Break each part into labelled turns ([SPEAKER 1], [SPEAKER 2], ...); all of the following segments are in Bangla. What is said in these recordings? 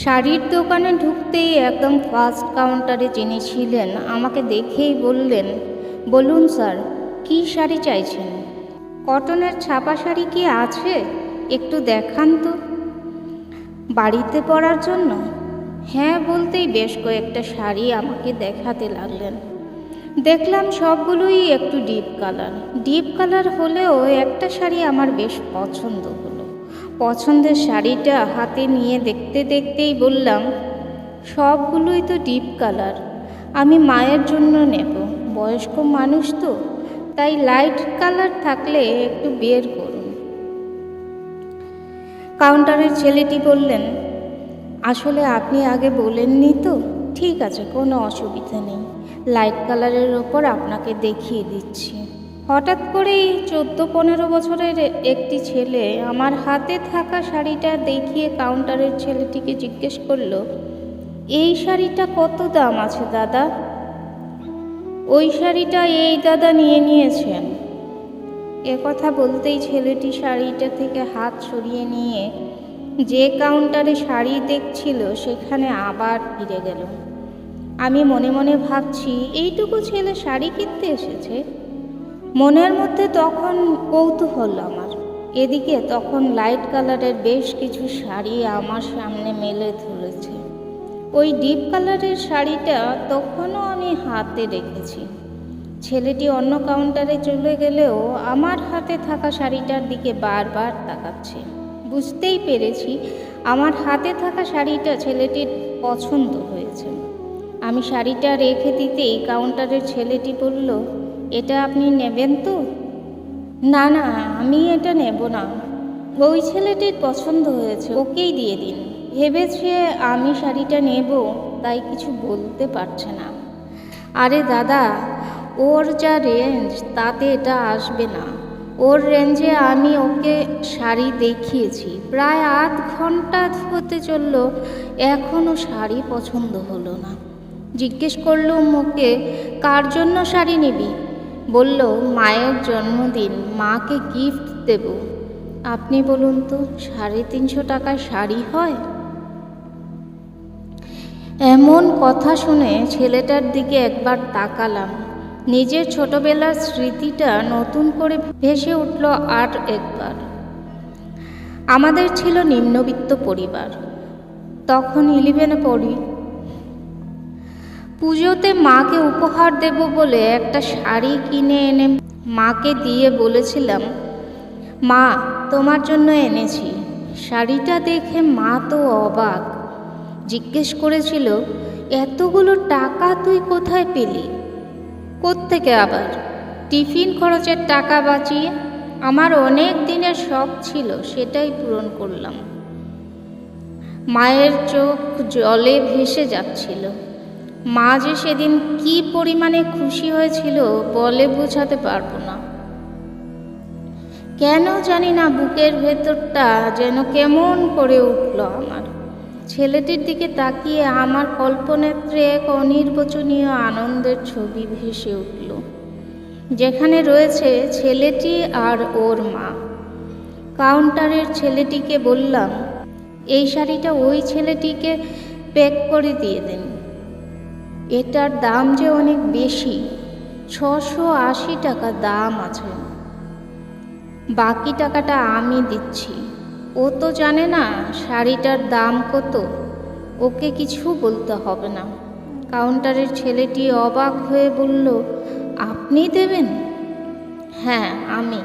[SPEAKER 1] শাড়ির দোকানে ঢুকতেই একদম ফার্স্ট কাউন্টারে যিনি ছিলেন, আমাকে দেখেই বললেন, বলুন স্যার কী শাড়ি চাইছেন? কটনের ছাপা শাড়ি কি আছে? একটু দেখান তো। বাড়িতে পরার জন্য? হ্যাঁ বলতেই বেশ কয়েকটা শাড়ি আমাকে দেখাতে লাগলেন। দেখলাম সবগুলোই একটু ডিপ কালার ডিপ কালার হলেও একটা শাড়ি আমার বেশ পছন্দ হলো। পছন্দের শাড়িটা হাতে নিয়ে দেখতে দেখতেই বললাম, সবগুলোই তো ডিপ কালার, আমি মায়ের জন্য নেব। বয়স্ক মানুষ তো, তাই লাইট কালার থাকলে একটু বের করুন। কাউন্টারের ছেলেটি বললেন, আসলে আপনি আগে বলেননি তো? ঠিক আছে, কোনো অসুবিধা নেই। লাইট কালারের ওপর আপনাকে দেখিয়ে দিচ্ছি। হঠাৎ করেই চোদ্দ পনেরো বছরের একটি ছেলে আমার হাতে থাকা শাড়িটা দেখিয়ে কাউন্টারের ছেলেটিকে জিজ্ঞেস করল, এই শাড়িটা কত দাম আছে দাদা? ওই শাড়িটা এই দাদা নিয়ে নিয়েছেন। কথা বলতেই ছেলেটি শাড়িটা থেকে হাত সরিয়ে নিয়ে যে কাউন্টারে শাড়ি দেখছিল সেখানে আবার ফিরে গেল। আমি মনে মনে ভাবছি, এইটুকু ছেলে শাড়ি কিনতে এসেছে? মনের মধ্যে তখন কৌতূহল আমার। এদিকে তখন লাইট কালারের বেশ কিছু শাড়ি আমার সামনে মেলে ধরেছে। ওই ডিপ কালারের শাড়িটা তখনও আমি হাতে রেখেছি। ছেলেটি অন্য কাউন্টারে চলে গেলেও আমার হাতে থাকা শাড়িটার দিকে বারবার তাকাচ্ছে। বুঝতেই পেরেছি আমার হাতে থাকা শাড়িটা ছেলেটির পছন্দ হয়েছে। আমি শাড়িটা রেখে দিতেই কাউন্টারের ছেলেটি বলল এটা আপনি নেবেন তো? না না, আমি এটা নেব না। ওই ছেলেটির পছন্দ হয়েছে, ওকেই দিয়ে দিন। ভেবেছে আমি শাড়িটা নেব, তাই কিছু বলতে পারছে না। আরে দাদা, ওর যা রেঞ্জ তাতে এটা আসবে না। ওর রেঞ্জে আমি ওকে শাড়ি দেখিয়েছি। প্রায় আধ ঘণ্টা হতে চলল এখনও শাড়ি পছন্দ হলো না। জিজ্ঞেস করলুম ওকে, কার জন্য শাড়ি নিবি? বলল, মায়ের জন্মদিন, মাকে গিফট দেব। আপনি বলুন তো, সাড়ে তিনশো টাকায় শাড়ি হয়? এমন কথা শুনে ছেলেটার দিকে একবার তাকালাম। নিজের ছোটবেলার স্মৃতিটা নতুন করে ভেসে উঠল আর একবার। আমাদের ছিল নিম্নবিত্ত পরিবার। তখন ইলেভেনে পড়ি। পুজোতে মাকে উপহার দেব বলে একটা শাড়ি কিনে এনে মাকে দিয়ে বলেছিলাম, মা, তোমার জন্য এনেছি। শাড়িটা দেখে মা তো অবাক। জিজ্ঞেস করেছিল, এতগুলো টাকা তুই কোথায় পেলি? কোত্থেকে আবার? টিফিন খরচের টাকা বাঁচিয়ে আমার অনেক দিনের শখ ছিল, সেটাই পূরণ করলাম। মায়ের চোখ জলে ভেসে যাচ্ছিল। মা যে সেদিন কি পরিমাণে খুশি হয়েছিল বলে বোঝাতে পারব না। কেন জানি না বুকের ভেতরটা যেন কেমন করে উঠল আমার। ছেলেটির দিকে তাকিয়ে আমার কল্পনেত্রে এক অনির্বচনীয় আনন্দের ছবি ভেসে উঠল, যেখানে রয়েছে ছেলেটি আর ওর মা। কাউন্টারের ছেলেটিকে বললাম, এই শাড়িটা ওই ছেলেটিকে প্যাক করে দিয়ে দিন। এটার দাম যে অনেক বেশি, ছশো আশি টাকা দাম আছে। বাকি টাকাটা আমি দিচ্ছি। ও তো জানে না শাড়িটার দাম কত। ওকে কিছু বলতে হবে না। কাউন্টারের ছেলেটি অবাক হয়ে বলল, আপনি দেবেন? হ্যাঁ আমি।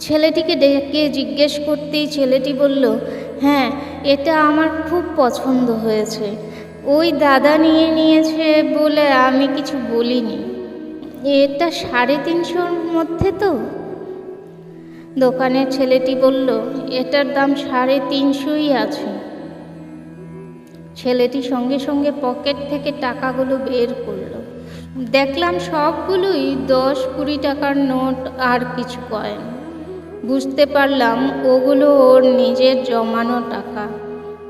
[SPEAKER 1] ছেলেটিকে ডেকে জিজ্ঞেস করতেই ছেলেটি বলল হ্যাঁ এটা আমার খুব পছন্দ হয়েছে। ওই দাদা নিয়ে নিয়েছে বলে আমি কিছু বলিনি। এটা সাড়ে তিনশোর মধ্যে তো। দোকানের ছেলেটি বলল, এটার দাম সাড়ে তিনশোই আছে। ছেলেটি সঙ্গে সঙ্গে পকেট থেকে টাকাগুলো বের করল। দেখলাম সবগুলোই দশ কুড়ি টাকার নোট আর কিছু কয়েন। বুঝতে পারলাম ওগুলো ওর নিজের জমানো টাকা।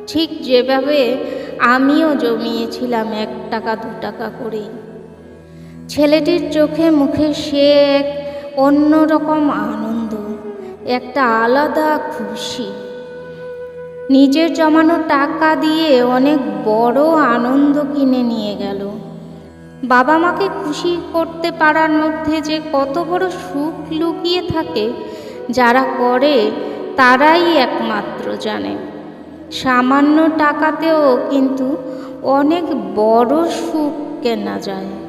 [SPEAKER 1] ঠিক যেভাবে আমিও জমিয়েছিলাম এক টাকা, দু টাকা করেই। ছেলেটির চোখে মুখে সে এক অন্যরকম আনন্দ, একটা আলাদা খুশি। নিজের জমানো টাকা দিয়ে অনেক বড় আনন্দ কিনে নিয়ে গেল। বাবা মাকে খুশি করতে পারার মধ্যে যে কত বড় সুখ লুকিয়ে থাকে, যারা করে তারাই একমাত্র জানে। সামান্য টাকাতেও কিন্তু অনেক বড় সুখ কেনা যায়।